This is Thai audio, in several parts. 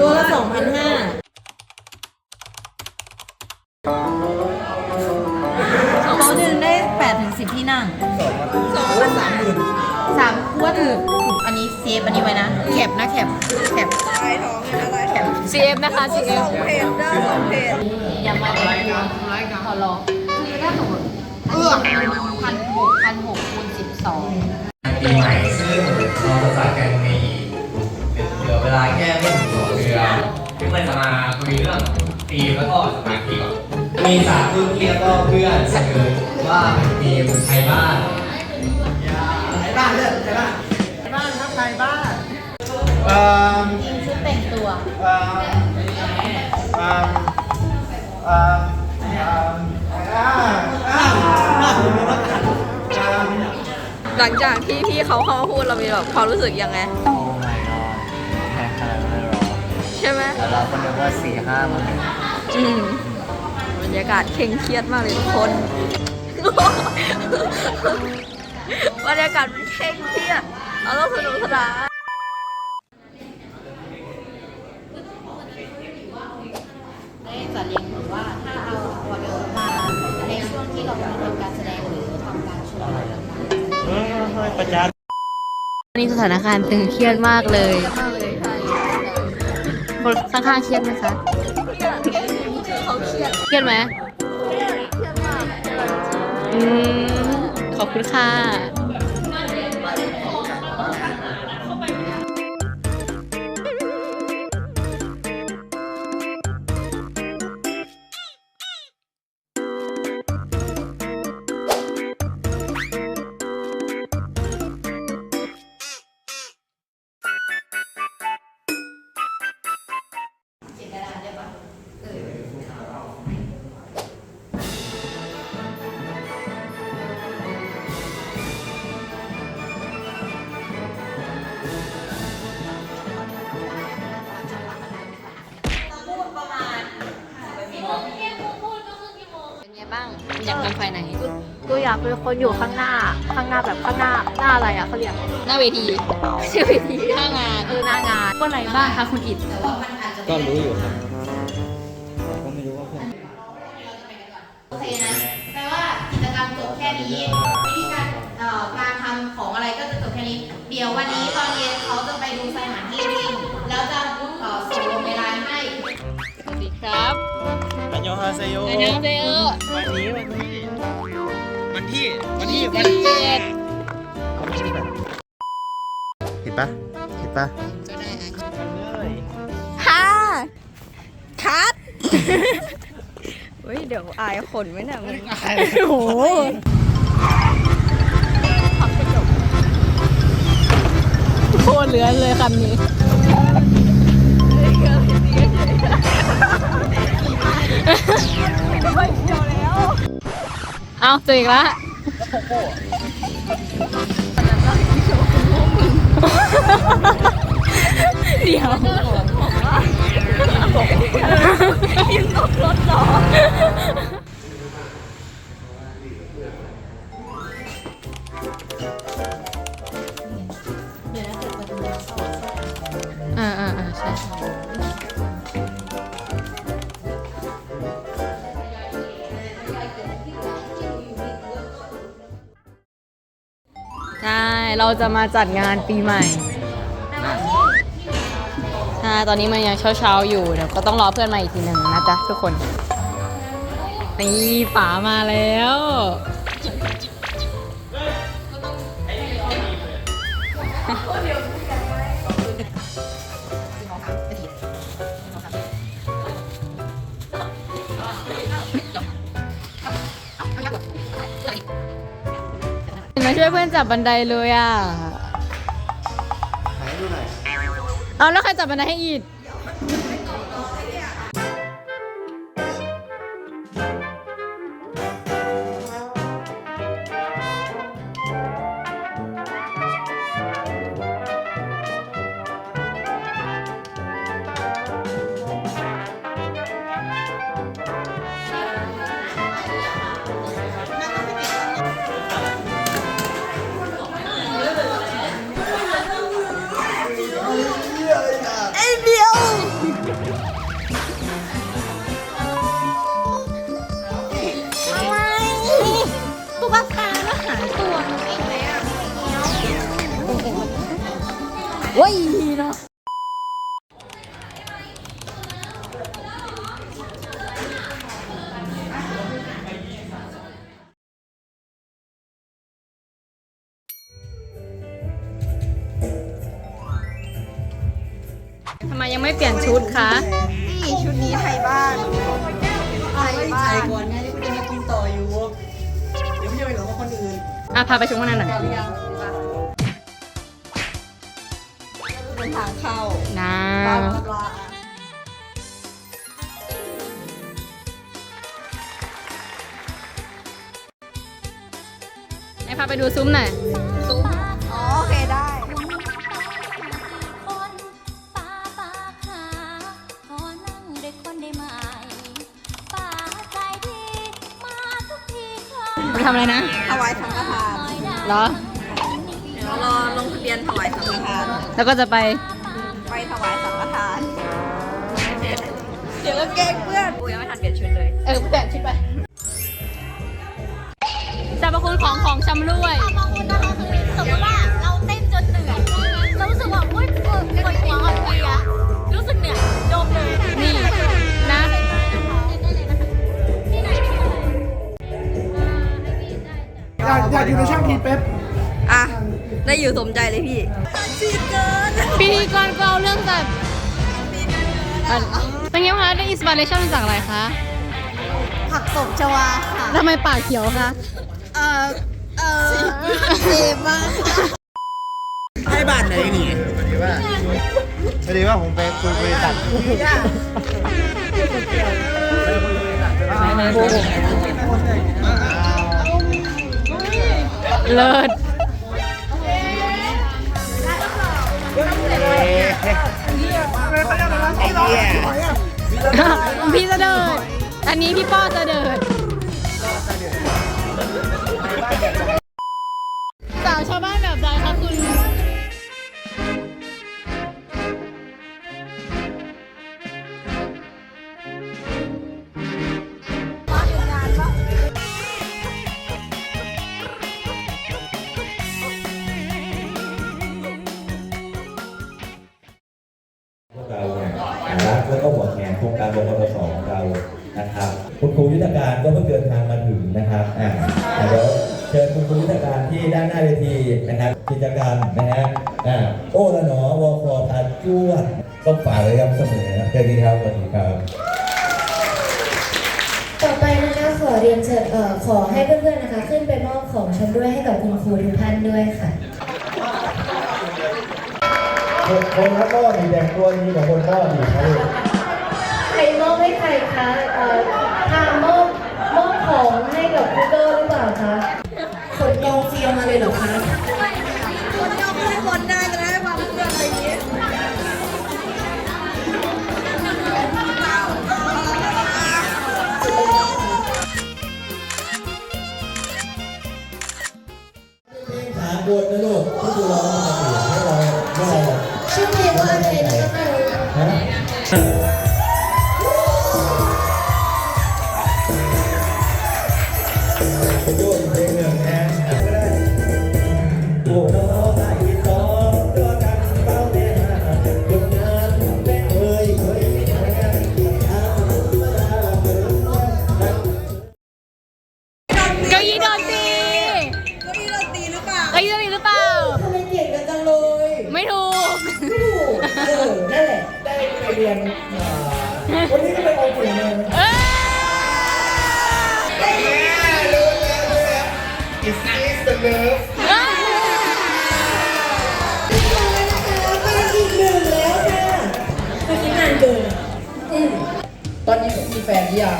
ตัวละสองพันห้าโต๊ะหนึ่งได้แปดถึงสิบที่นั่งสองพันสามหมื่นสามขวดถืออันนี้เซฟอันนี้ไว้นะ แคปนะแคปแคปลายท้องเลยนะลายท้อง CF นะคะ CF สองเพจได้สองเพจอย่ามาเด็กขอร้องคือถ้าสมมติอันนี้พันหกพันหกคูณสิบสองปีใหม่ซึ่งเราจะจัดกัน จะมาคุยเรื่องทีมแล้วก็สถานที่ก่อนมีสามรุ่นพี่แล้วก็เพื่อนเสนอว่าเป็นทีมไทยบ้านไทยบ้านเลือกไทยบ้านไทยบ้านครับไทยบ้านเอ่อชุดแต่งตัวเอ่อเอ่อเอ่อเออหลังจากที่พี่เขาเข้ามาพูดเรามีแบบความรู้สึกยังไง ช่ไหมแล้วเราคนนึกว่าสี่ห้าหมื่นอืมบรรยากาศเคร่งเครียดมากเลยทุกคน บรรยากาศมันเคร่งเครียด เราต้องสนุกสนานได้จัดเรียงหรือว่าถ้าเอาออเดอร์มาในช่วงที่เรากำลังทำการแสดงหรือทำการโชว์อะไรต่างๆเฮ้ยเฮ้ยประจานวันนี้สถานการณ์ตึงเครียดมากเลย คนข้างๆเครียดไหมคะเขาเครียดเครียดไหมเครียดมากอืมขอบคุณค่ะ เป็นคนอยู่ข้างหน้า ข้างหน้าแบบข้างหน้าหน้าอะไรอะเขาเรียกหน้าเวทีชื่อวิธีหน้างานเออหน้างานวันไหนบ้างคะคุณอิดก็รู้อยู่ครับก็ไม่รู้ว่าเพื่อนโอเคนะแปลว่ากิจกรรมจบแค่นี้วิธีการเอ่อการทำของอะไรก็จะจบแค่นี้ เดี๋ยววันนี้ตอนเย็นเขาจะไปดูสถานที่จริงแล้วจะเอ่อส่งลงในไลน์ให้สวัสดีครับอันยองฮาเซโยนายน้ำเซอร์วันนี้วันที่วันที่วันที่วันเจ็ ดเห็นปะเห็นปะเลยค่ะคัดเฮ้ย เดี๋ยวอายขนไหมเนี่ยมึงโอ้โหโคตรเหลือเลยคำนี้เอาเจออีกแล้ว เเราจะมาจัดงานปีใหม่ใช่ตอนนี้มันยังเช้าๆอยู่เดี๋ยวก็ต้องรอเพื่อนมาอีกทีหนึ่งนะจ๊ะทุกคนนี่ป๋ามาแล้ว ช่วยเพื่อนจับบันไดเลยอะ ไหนดูหน่อย เอาแล้วใครจับบันไดให้อีกไอเดี เว้ยเนาะทำไมยังไม่เปลี่ยนชุดคะ นี่ชุดนี้ไทยบ้านไทยบ้านก่อนไงที่คุณจะมากินต่ออยู่ เดี๋ยวพี่จะไปหลงกับคนอื่น อะ พาไปชมข้างในหน่อย เป็นทางเข้านะบลาบลาให้พาไปดูซุ้มหน่อยอ๋อโอเคได้คนป้าป้าขาขอนั่งด้วยคนได้ไหมป้าใจดีมาทุกทีครไปทำอะไรนะถวายสังฆทานอยได้เหรอเดี๋ยว รอลงทะเบียนถวายสังฆทาน แล้วก็จะไปไปถวายสังฆทาน เดี๋ยวก็เกงเพื่อนกูยังไม่ทันเปลี่ยนชุดเลย เออแปะชิดไปสรรพคุณของของชำร่วย บางคนเราคือสมมติว่าเราเต้นจนเหนื่อยเรารู้สึกว่าอุ้ยปวดปวดหัวอ่อนเพลียรู้สึกเหนื่อยจมเลยนี่นะ อยากอยากอยู่ในช่างทีเป๊ปอะได้ อยู่สมใจเลยพี่ชีเกินพิธีกรก็เอาเรื่องสัตว์อะเป็นไงคะได้อินสปิเรชันมาจากอะไรคะ ผักตบชวาค่ะทำไมปากเขียวคะ เออเออเจ็บมากให้บ้านไหนหนีพอดีว่าพอดีว่าผมไปคุยบริษัทไปคุยบริษัทโกหกเลิศ พี่จะเดิน อันนี้พี่ป้อจะเดิน ครับคุณครูยุทธการก็เพิ่งเดินทางมาถึงนะครับอ่าอ่าเดี๋ยวเชิญคุณครูยุทธการที่ด้านหน้าเวทีนะครับกิจกรรมนะฮะอ่าโอ้ละหนอวอคอพาจวดต้องฝากไว้ย้ำเสมอนะสวัสดีครับสวัสดีครับต่อไปนะคะขอเรียนเชิญเอ่อขอให้เพื่อนๆนะคะขึ้นไปมอบของชำร่วยให้กับคุณครูทุกท่านด้วยค่ะคนคนละก็มีแดงตัวนี้กับคนก็ดีครับ ใครมอบให้ใครคะเอ่อทามมอบมอบของ ให้กับครูเกอร์หรือเปล่าคะขนกองเชียร์มาเลยเหรอคะคนยอมให้คนได้จะได้ความเพื่อนอะไรอย่างนี้ขาบนนะลูกที่ดูเราให้เราให้เราชื่อเพลงว่าอะไรนะคะฮะ เรียนมาวันนี้ก็ไปเอาถึงเลยเอ้ย Is this the love เอ้ยเป็นอีกหนึ่งแล้วค่ะไม่คิดนานเกินอืมตอนนี้ผมมีแฟนหรือยัง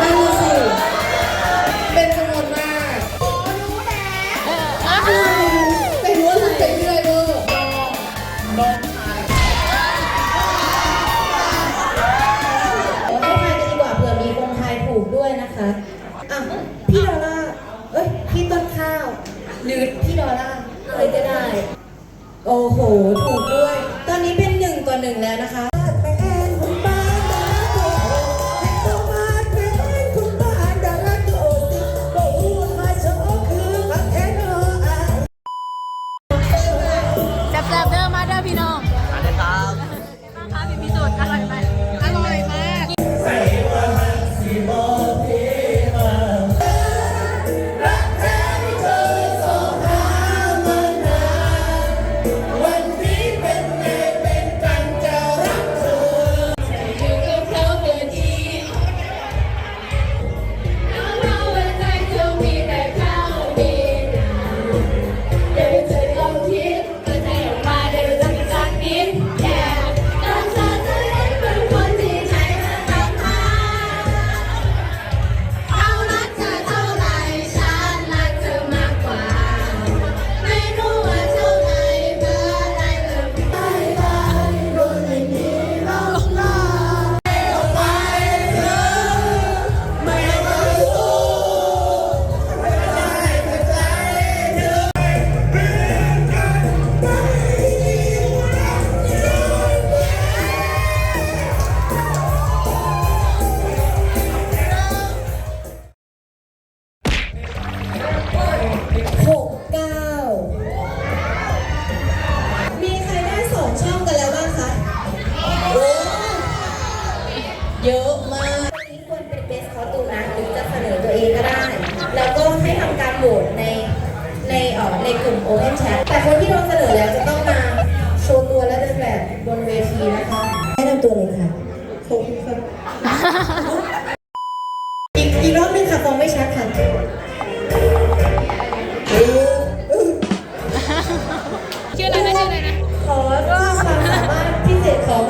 นั่นน่ะสิ そ。 ค่ะขอบคุอีกรอบนึงค่ะฟองไม่ชัดค่ะชื่ออะไรนะชื่ออะไรนะ ขอความสามารถพิเศษของ